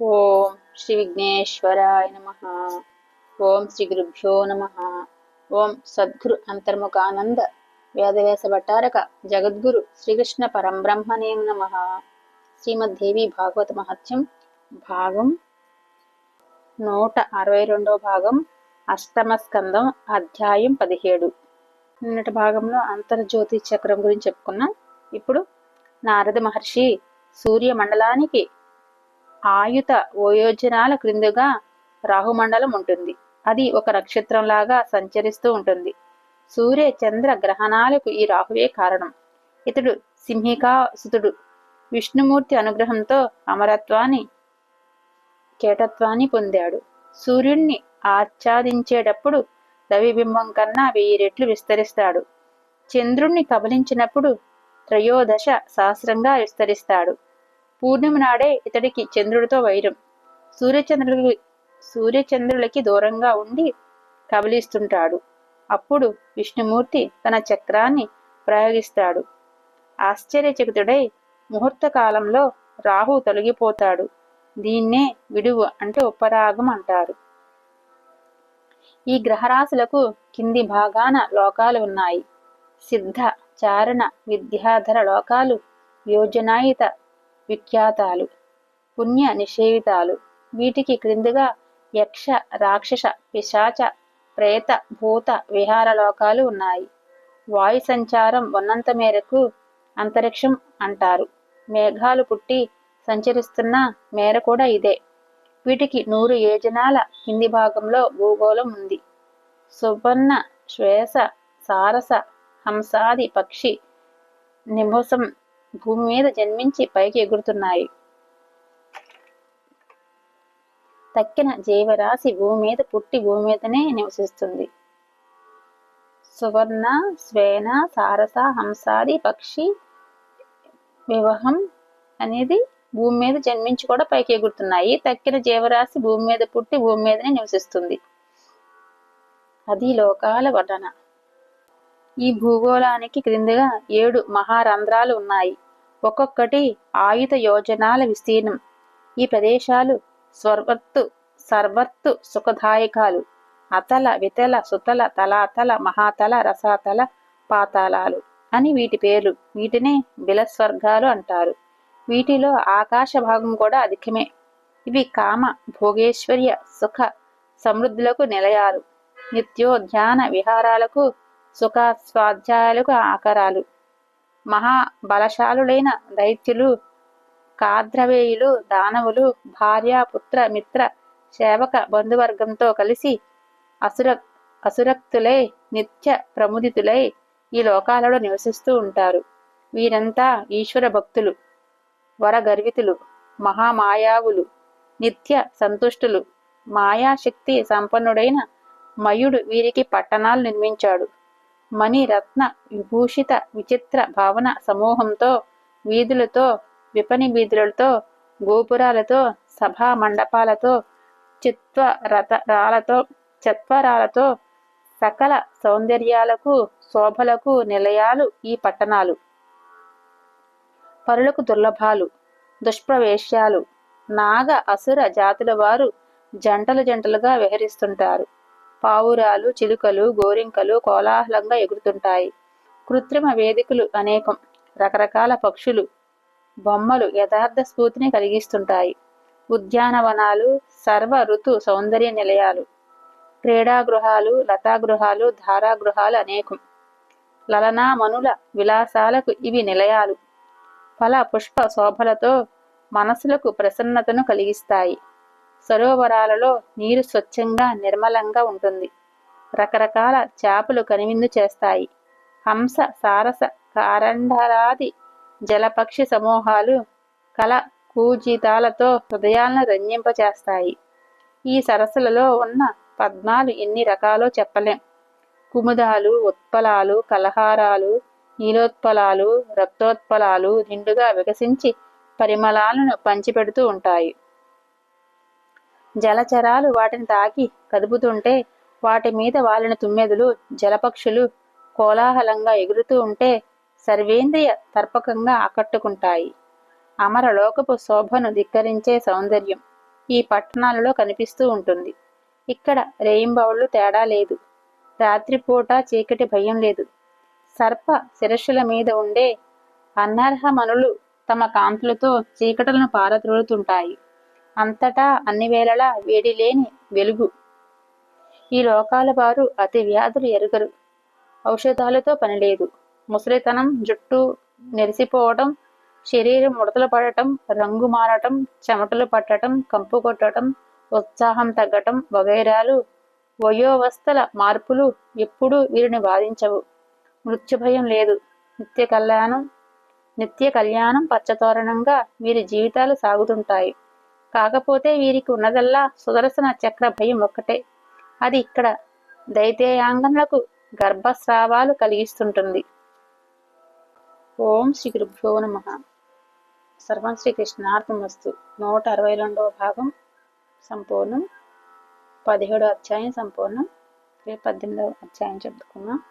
ఓం శ్రీ విఘ్నేశ్వరాయ నమ. ఓం శ్రీ గురుభ్యో నమ. ఓం సద్గురు అంతర్ముఖానంద వేదవ్యాస భట్టారక జగద్గురు శ్రీకృష్ణ పరంబ్రహ్మణే నమ. శ్రీమద్దేవి భాగవత మహత్యం భాగం నూట అరవై రెండవ భాగం అష్టమ స్కందం అధ్యాయం పదిహేడు. నిన్నటి భాగంలో అంతర్జ్యోతి చక్రం గురించి చెప్పుకున్నాం. ఇప్పుడు నారద మహర్షి సూర్య మండలానికి ఆయుత ఓయోజనాల క్రిందుగా రాహుమండలం ఉంటుంది. అది ఒక నక్షత్రంలాగా సంచరిస్తూ ఉంటుంది. సూర్య చంద్ర గ్రహణాలకు ఈ రాహువే కారణం. ఇతడు సింహికా సుతుడు. విష్ణుమూర్తి అనుగ్రహంతో అమరత్వాన్ని కేటత్వాన్ని పొందాడు. సూర్యుణ్ణి ఆచ్ఛాదించేటప్పుడు రవిబింబం కన్నా వెయ్యి రెట్లు విస్తరిస్తాడు. చంద్రుణ్ణి కబలించినప్పుడు త్రయోదశ సహస్రంగా విస్తరిస్తాడు. పూర్ణిమ నాడే ఇతడికి చంద్రుడితో వైరం. సూర్యచంద్రులకి సూర్యచంద్రులకి దూరంగా ఉండి కబలిస్తుంటాడు. అప్పుడు విష్ణుమూర్తి తన చక్రాన్ని ప్రయోగిస్తాడు. ఆశ్చర్యచకితుడై ముహూర్త కాలంలో రాహు తొలగిపోతాడు. దీన్నే విడువు అంటే ఉపరాగం అంటారు. ఈ గ్రహరాశులకు కింది భాగాన లోకాలు ఉన్నాయి. సిద్ధ చారణ విద్యాధర లోకాలు యోజనాయుత విఖ్యాతాలు పుణ్య నిషేవితాలు. వీటికి క్రిందుగా యక్ష రాక్షస పిశాచ ప్రేత భూత విహార లోకాలు ఉన్నాయి. వాయు సంచారం ఉన్నంత మేరకు అంతరిక్షం అంటారు. మేఘాలు పుట్టి సంచరిస్తున్న మేర కూడా ఇదే. వీటికి నూరు యోజనాల కింది భాగంలో భూగోళం ఉంది. సువర్ణ శ్వేస సారస హంసాది పక్షి నిభసం భూమి మీద జన్మించి పైకి ఎగురుతున్నాయి. తక్కిన జీవరాశి భూమి మీద పుట్టి భూమి మీదనే నివసిస్తుంది. సువర్ణ స్వేన సారస హంసాది పక్షి వివాహం అనేది భూమి మీద జన్మించి కూడా పైకి ఎగురుతున్నాయి. తక్కిన జీవరాశి భూమి మీద పుట్టి భూమి మీదనే నివసిస్తుంది. అది లోకాల వర్ణన ఈ భూగోళానికి క్రిందగా ఏడు మహారంధ్రాలు ఉన్నాయి. ఒక్కొక్కటి ఆయుధ యోజనాల విస్తీర్ణం. ఈ ప్రదేశాలు స్వర్వత్తు సర్వత్తు సుఖదాయకాలు. అతల వితల సుతల తలాతల మహాతల రసాతల పాతాళాలు అని వీటి పేర్లు. వీటినే బిలస్వర్గాలు అంటారు. వీటిలో ఆకాశ భాగం కూడా అధికమే. ఇవి కామ భోగేశ్వర్య సుఖ సమృద్ధులకు నిలయాలు నిత్యోధ్యాన విహారాలకు సుఖ స్వాధ్యాయాలకు ఆకారాలు. మహా బలశాలులైన దైత్యులు కాద్రవేయులు దానవులు భార్య పుత్ర మిత్ర సేవక బంధువర్గంతో కలిసి అసుర అసురక్తులై నిత్య ప్రముదితులై ఈ లోకాలలో నివసిస్తూ ఉంటారు. వీరంతా ఈశ్వర భక్తులు వరగర్వితులు మహామాయావులు నిత్య సంతుష్టులు మాయాశక్తి సంపన్నుడైన మయుడు వీరికి పట్టణాలు నిర్మించాడు. మణిరత్న విభూషిత విచిత్ర భావన సమూహంతో వీధులతో విపణి వీధులతో గోపురాలతో సభా మండపాలతో చిత్వరతరాలతో చత్వరాలతో సకల సౌందర్యాలకు శోభలకు నిలయాలు ఈ పట్టణాలు. పరులకు దుర్లభాలు దుష్ప్రవేశ్యాలు నాగ అసుర జాతుల వారు జంటలు జంటలుగా విహరిస్తుంటారు. పావురాలు చిలుకలు గోరింకలు కోలాహలంగా ఎగురుతుంటాయి. కృత్రిమ వేదికలు అనేకం రకరకాల పక్షులు బొమ్మలు యథార్థ స్ఫూర్తిని కలిగిస్తుంటాయి. ఉద్యానవనాలు సర్వ ఋతు సౌందర్య నిలయాలు క్రీడాగృహాలు లతాగృహాలు ధారాగృహాలు అనేకం. లలనామనుల విలాసాలకు ఇవి నిలయాలు. ఫల పుష్ప శోభలతో మనసులకు ప్రసన్నతను కలిగిస్తాయి. సరోవరాలలో నీరు స్వచ్ఛంగా నిర్మలంగా ఉంటుంది. రకరకాల చేపలు కనివిందు చేస్తాయి. హంస సారస కారండరాది జలపక్షి సమూహాలు కల కూజితాలతో హృదయాలను రంజింపచేస్తాయి ఈ సరస్సులలో ఉన్న పద్మాలు ఎన్ని రకాలో చెప్పలేం. కుముదాలు ఉత్పలాలు కలహారాలు నీలోత్పలాలు రక్తోత్పలాలు నిండుగా వికసించి పరిమళాలను పంచిపెడుతూ ఉంటాయి. జలచరాలు వాటిని తాకి కదుపుతుంటే వాటి మీద వాలిన తుమ్మెదులు జలపక్షులు కోలాహలంగా ఎగురుతూ ఉంటే సర్వేంద్రియ తర్పకంగా ఆకట్టుకుంటాయి. అమరలోకపు శోభను ధిక్కరించే సౌందర్యం ఈ పట్టణాలలో కనిపిస్తూ ఉంటుంది. ఇక్కడ రేయింబవళ్ళు తేడా లేదు. రాత్రిపూట చీకటి భయం లేదు. సర్ప శిరస్సుల మీద ఉండే అనర్హ మనులు తమ కాంతులతో చీకటలను పారద్రోలుతుంటాయి. అంతటా అన్ని వేళలా వేడి లేని వెలుగు. ఈ లోకాల వారు అతి వ్యాధులు ఎరుగరు. ఔషధాలతో పనిలేదు ముసలితనం జుట్టు నెరిసిపోవటం శరీరం ముడతలు పడటం రంగు మారటం చెమటలు పట్టటం కంపు కొట్టడం ఉత్సాహం తగ్గటం వగైరాలు వయోవస్థల మార్పులు ఎప్పుడూ వీరిని బాధించవు. మృత్యు భయం లేదు. నిత్య కళ్యాణం నిత్య కళ్యాణం పచ్చతోరణంగా వీరి జీవితాలు సాగుతుంటాయి. కాకపోతే వీరికి ఉన్నదల్లా సుదర్శన చక్ర భయం ఒక్కటే. అది ఇక్కడ దైతేయాంగనలకు గర్భస్రావాలు కలిగిస్తుంటుంది. ఓం శ్రీ గురుభ్యో నమ. సర్వం శ్రీ కృష్ణార్థమస్తు నూట అరవై రెండవ భాగం సంపూర్ణం. పదిహేడో అధ్యాయం సంపూర్ణం. రేపు పద్దెనిమిదవ అధ్యాయం చెప్పుకున్నాం